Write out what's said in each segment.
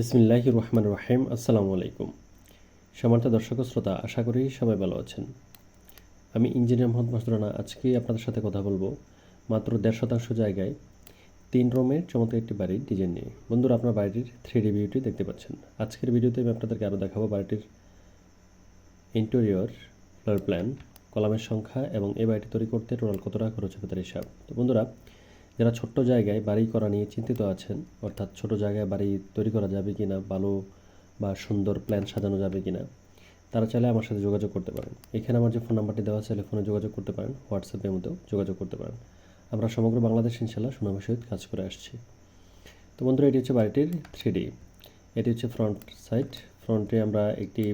বিসমিল্লাহ রহমান রহিম আসসালামু আলাইকুম। সমার্থ দর্শক শ্রোতা, আশা করি সবাই ভালো আছেন। আমি ইঞ্জিনিয়ার মোহাম্মদ মাসুরানা আজকে আপনাদের সাথে কথা বলব মাত্র দেড় শতাংশ জায়গায় তিন রুমের চমৎকার একটি বাড়ির ডিজাইন নিয়ে। বন্ধুরা, আপনার বাড়িটির থ্রি ডি ভিউটি দেখতে পাচ্ছেন। আজকের ভিডিওতে আমি আপনাদেরকে আরও দেখাবো বাড়িটির ইন্টেরিয়র ফ্লোর প্ল্যান কলামের সংখ্যা এবং এই বাড়িটি তৈরি করতে টোটাল কত টাকা খরচ হবে তার হিসাব। তো বন্ধুরা যারা ছোট্ট জায়গায় বাড়ি করা নিয়ে চিন্তিত আছেন, অর্থাৎ ছোট জায়গায় বাড়ি তৈরি করা যাবে কি না ভালো বা সুন্দর প্ল্যান সাজানো যাবে কি না তারা চাইলে আমার সাথে যোগাযোগ করতে পারেন। এখানে আমার যে ফোন নাম্বারটি দেওয়া আছে ফোনে যোগাযোগ করতে পারেন হোয়াটসঅ্যাপের মধ্যেও যোগাযোগ করতে পারেন। আমরা সমগ্র বাংলাদেশ ইনশাল্লাহ সুনামের সহিত কাজ করে আসছি। তো বন্ধুরা, এটি হচ্ছে বাড়িটির থ্রি এটি হচ্ছে ফ্রন্ট সাইড ফ্রন্টে আমরা একটি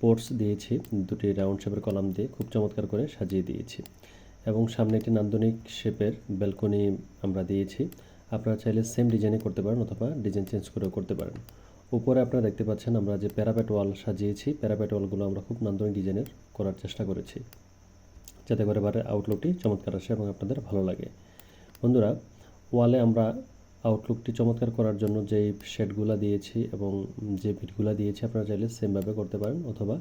পোর্টস দিয়েছি, দুটি রাউন্ড শেপের কলাম দিয়ে খুব চমৎকার করে সাজিয়ে দিয়েছি। এবং সামনে একটি নান্দনিক শেপের ব্যালকনি আমরা দিয়েছি। আপনারা চাইলে সেম ডিজাইনে করতে পারেন অথবা ডিজাইন চেঞ্জ করেও করতে পারেন। উপরে আপনারা দেখতে পাচ্ছেন আমরা যে প্যারাপেট ওয়াল সাজিয়েছি। প্যারাপেট ওয়ালগুলো আমরা খুব নান্দনিক ডিজাইনের করার চেষ্টা করেছি। যাতে করে বারের আউটলুকটি চমৎকার আসে এবং আপনাদের ভালো লাগে। বন্ধুরা ওয়ালে আমরা আউটলুকটি চমৎকার করার জন্য যেই শেডগুলো দিয়েছি এবং যে ভিটগুলো দিয়েছি, আপনারা চাইলে সেমভাবে করতে পারেন অথবা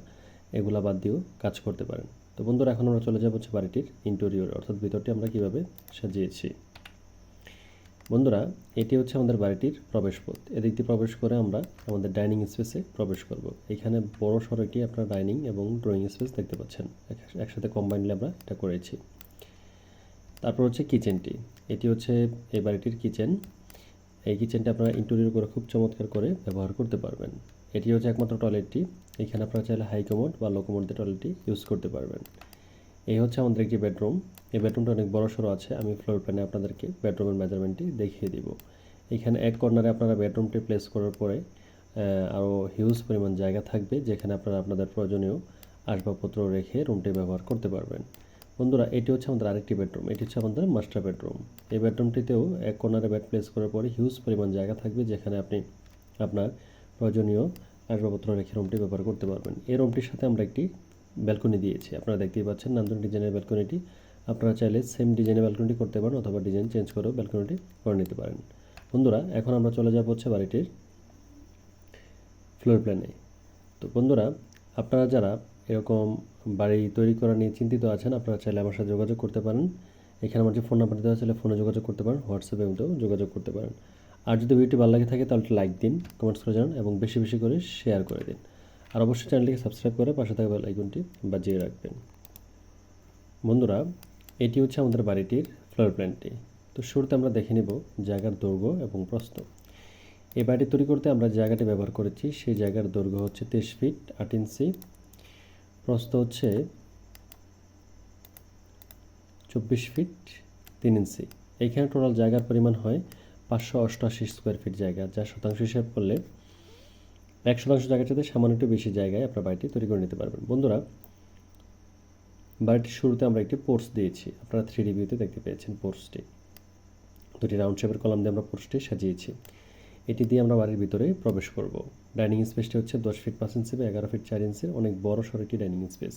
এগুলা বাদ দিয়েও কাজ করতে পারেন। তো বন্ধুরা, এখন আমরা চলে যাব হচ্ছে বাড়িটির ইন্টেরিয়র অর্থাৎ ভিতরটি আমরা কীভাবে সাজিয়েছি। বন্ধুরা, এটি হচ্ছে আমাদের বাড়িটির প্রবেশপথ। এদিক দিয়ে প্রবেশ করে আমরা আমাদের ডাইনিং স্পেসে প্রবেশ করব। এখানে বড় সড়কটি আপনার ডাইনিং এবং ড্রয়িং স্পেস দেখতে পাচ্ছেন। একসাথে কম্বাইনলি আমরা এটা করেছি। তারপর হচ্ছে কিচেনটি এটি হচ্ছে এই বাড়িটির কিচেন এই কিচেনটা আপনারা ইন্টেরিয়র করে খুব চমৎকার করে ব্যবহার করতে পারবেন। এটি হচ্ছে একমাত্র টয়লেটটি এখানে আপনারা চাইলে হাই কমোড বা লো কমোড টয়লেটটি ইউজ করতে পারবেন। এই হচ্ছে আমাদের একটি বেডরুম এই বেডরুমটা অনেক বড় সড়ো আছে। আমি ফ্লোর প্ল্যানে আপনাদেরকে বেডরুমের মেজারমেন্টটি দেখিয়ে দিব। এখানে এক কর্নারে আপনারা বেডরুমটি প্লেস করার পরে আরও হিউজ পরিমাণ জায়গা থাকবে, যেখানে আপনারা আপনাদের প্রয়োজনীয় আসবাবপত্র রেখে রুমটি ব্যবহার করতে পারবেন। বন্ধুরা, এটি হচ্ছে আমাদের আরেকটি বেডরুম এটি হচ্ছে আমাদের মাস্টার বেডরুম এই বেডরুমটিতেও এক কর্নারে বেড প্লেস করার পরে হিউজ পরিমাণ জায়গা থাকবে, যেখানে আপনি আপনার প্রয়োজনীয় আসবাবপত্র রেখে রুমটি ব্যবহার করতে পারবেন। এই রুমটির সাথে আমরা একটি ব্যালকনি দিয়েছি। আপনারা দেখতেই পাচ্ছেন নান্দন ডিজাইনের ব্যালকনিটি আপনারা চাইলে সেম ডিজাইনের ব্যালকনিটি করতে পারেন অথবা ডিজাইন চেঞ্জ করেও ব্যালকনিটি করে নিতে পারেন। বন্ধুরা, এখন আমরা চলে যাব হচ্ছে বাড়িটির ফ্লোর প্ল্যানে তো বন্ধুরা, আপনারা যারা এরকম বাড়ি তৈরি করা নিয়ে চিন্তিত আছেন, আপনারা চাইলে আমার সাথে যোগাযোগ করতে পারেন। এখানে আমার যে ফোন নাম্বার দেওয়া চাইলে ফোনে যোগাযোগ করতে পারেন হোয়াটসঅ্যাপে যোগাযোগ করতে পারেন। আর যদি ভিডিওটি ভালো লাগে থাকে, তাহলে লাইক দিন কমেন্টস করে জানান এবং বেশি বেশি করে শেয়ার করে দিন। আর অবশ্যই চ্যানেলটিকে সাবস্ক্রাইব করে পাশে থাকা বেল আইকনটি বাজিয়ে রাখবেন। বন্ধুরা, এটি হচ্ছে আমাদের বাড়িটির ফ্লোর প্ল্যানটি তো শুরুতে আমরা দেখে নেব জায়গার দৈর্ঘ্য এবং প্রস্থ। এই বাড়িটি তৈরি করতে আমরা জায়গাটি ব্যবহার করেছি। সেই জায়গার দৈর্ঘ্য হচ্ছে তেইশ ফিট আট ইঞ্চি। প্রস্থ হচ্ছে চব্বিশ ফিট তিন ইঞ্চি। এইখানে টোটাল জায়গার পরিমাণ হয় পাঁচশো অষ্টআশি স্কোয়ার ফিট জায়গা, যা শতাংশ হিসাব করলে এক শতাংশ জায়গার সাথে সামান্য একটু বেশি জায়গায় আপনার বাড়িটি তৈরি করে নিতে পারবেন। বন্ধুরা, বাড়িটির শুরুতে আমরা একটি পোর্স দিয়েছি। আপনারা থ্রি ডি ভিউতে দেখতে পেয়েছেন পোর্সটি দুটি রাউন্ড শেপের কলাম দিয়ে আমরা পোর্সটি সাজিয়েছি। এটি দিয়ে আমরা বাড়ির ভিতরে প্রবেশ করব। ডাইনিং স্পেসটি হচ্ছে দশ ফিট পাঁচ ইঞ্চি বা এগারো ফিট চার ইঞ্চির অনেক বড় সড়ো একটি ডাইনিং স্পেস।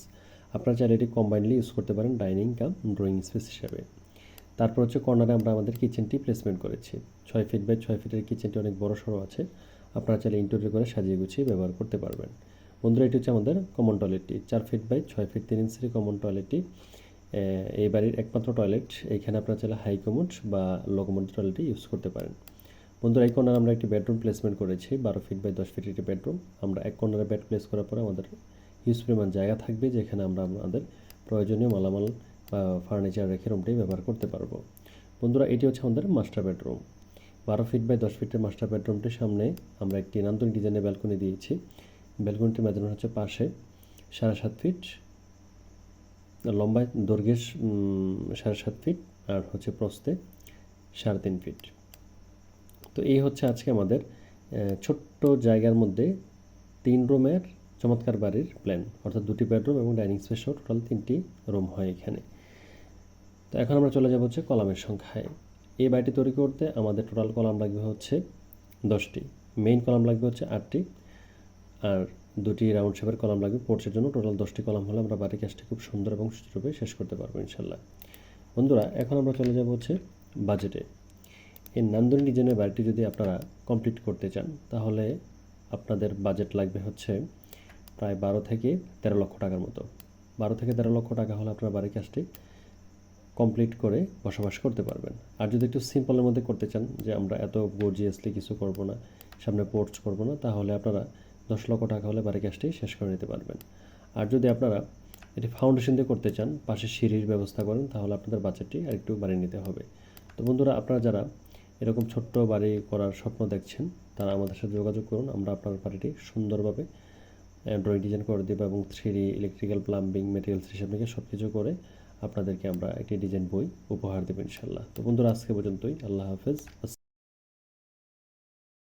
আপনারা চাইলে এটি কম্বাইনলি ইউজ করতে পারেন ডাইনিং কাম ড্রয়িং স্পেস হিসাবে। তারপর হচ্ছে কর্নারে আমরা আমাদের কিচেনটি প্লেসমেন্ট করেছি। ছয় ফিট বাই ছয় ফিটের কিচেনটি অনেক বড় সড়ো আছে। আপনারা চাইলে ইন্টেরিয়র করে সাজিয়ে গুছিয়ে ব্যবহার করতে পারবেন। বন্ধুরা, এটি হচ্ছে আমাদের কমন টয়লেটটি চার ফিট বাই ছয় ফিট তিন ইঞ্চির কমন টয়লেটটি এই বাড়ির একমাত্র টয়লেট এইখানে আপনারা চাইলে হাই কমোড বা লো কমোড টয়লেটটি ইউজ করতে পারেন। বন্ধুরা, এই কর্নারে আমরা একটি বেডরুম প্লেসমেন্ট করেছি। বারো ফিট বাই দশ ফিট একটি বেডরুম আমরা এক কর্নারে বেড প্লেস করার পরে আমাদের হিউজ পরিমাণ জায়গা থাকবে, যেখানে আমরা আমাদের প্রয়োজনীয় মালামাল ফার্নিচার রেখে রুমটি ব্যবহার করতে পারব। বন্ধুরা, এটি হচ্ছে আমাদের মাস্টার বেডরুম বারো ফিট বাই দশ ফিটের মাস্টার বেডরুমটির সামনে আমরা একটি নান্দনিক ডিজাইনের ব্যালকনি দিয়েছি। ব্যালকনিটির মেজারমেন্ট হচ্ছে পাশে। সাড়ে সাত ফিট লম্বায় দৈর্ঘ্যের সাড়ে সাত ফিট আর হচ্ছে প্রস্থে সাড়ে তিন ফিট তো এই হচ্ছে আজকে আমাদের ছোট্ট জায়গার মধ্যে তিন রুমের চমৎকার বাড়ির প্ল্যান অর্থাৎ দুটি বেডরুম এবং ডাইনিং স্পেস টোটাল তিনটি রুম হয় এখানে। তো এখন আমরা চলে যাব হচ্ছে কলামের সংখ্যায়। এই বাড়িটি তৈরি করতে আমাদের টোটাল কলাম লাগবে হচ্ছে দশটি। মেইন কলাম লাগবে হচ্ছে আটটি। আর দুটি রাউন্ড শেপের কলাম লাগবে। পোর্চের জন্য টোটাল দশটি কলাম হলে আমরা বাড়ির কাজটি খুব সুন্দর এবং সুষ্ঠুরূপে শেষ করতে পারব ইনশাল্লাহ বন্ধুরা, এখন আমরা চলে যাব হচ্ছে বাজেটে এই নান্দনিক ডিজাইনের বাড়িটি যদি আপনারা কমপ্লিট করতে চান, তাহলে আপনাদের বাজেট লাগবে হচ্ছে প্রায় বারো থেকে তেরো লক্ষ টাকার মতো। বারো থেকে তেরো লক্ষ টাকা হলে আপনার বাড়ির কাজটি কমপ্লিট করে বসবাস করতে পারবেন। আর যদি একটু সিম্পলের মধ্যে করতে চান, যে আমরা এত গর্জিয়াসলি কিছু করব না, সামনে পোর্টস করব না, তাহলে আপনারা দশ লক্ষ টাকা হলে বাড়ির কাজটি শেষ করে নিতে পারবেন। আর যদি আপনারা এটি ফাউন্ডেশন দিয়ে করতে চান, পাশে সিঁড়ির ব্যবস্থা করেন, তাহলে আপনাদের বাজেটটি আরেকটু বাড়িয়ে নিতে হবে। তো বন্ধুরা, আপনারা যারা এরকম ছোট্ট বাড়ি করার স্বপ্ন দেখছেন, তারা আমাদের সাথে যোগাযোগ করুন। আমরা আপনার বাড়িটি সুন্দরভাবে ড্রয়িং ডিজাইন করে দেবো এবং থ্রি ইলেকট্রিক্যাল প্লাম্বিং মেটেরিয়ালস হিসাব থেকে সব কিছু করে আপনাদেরকে আমরা একটি ডিজাইন বই উপহার দেবো ইনশাল্লাহ তো বন্ধুরা আজকে পর্যন্তই। আল্লাহ হাফেজ।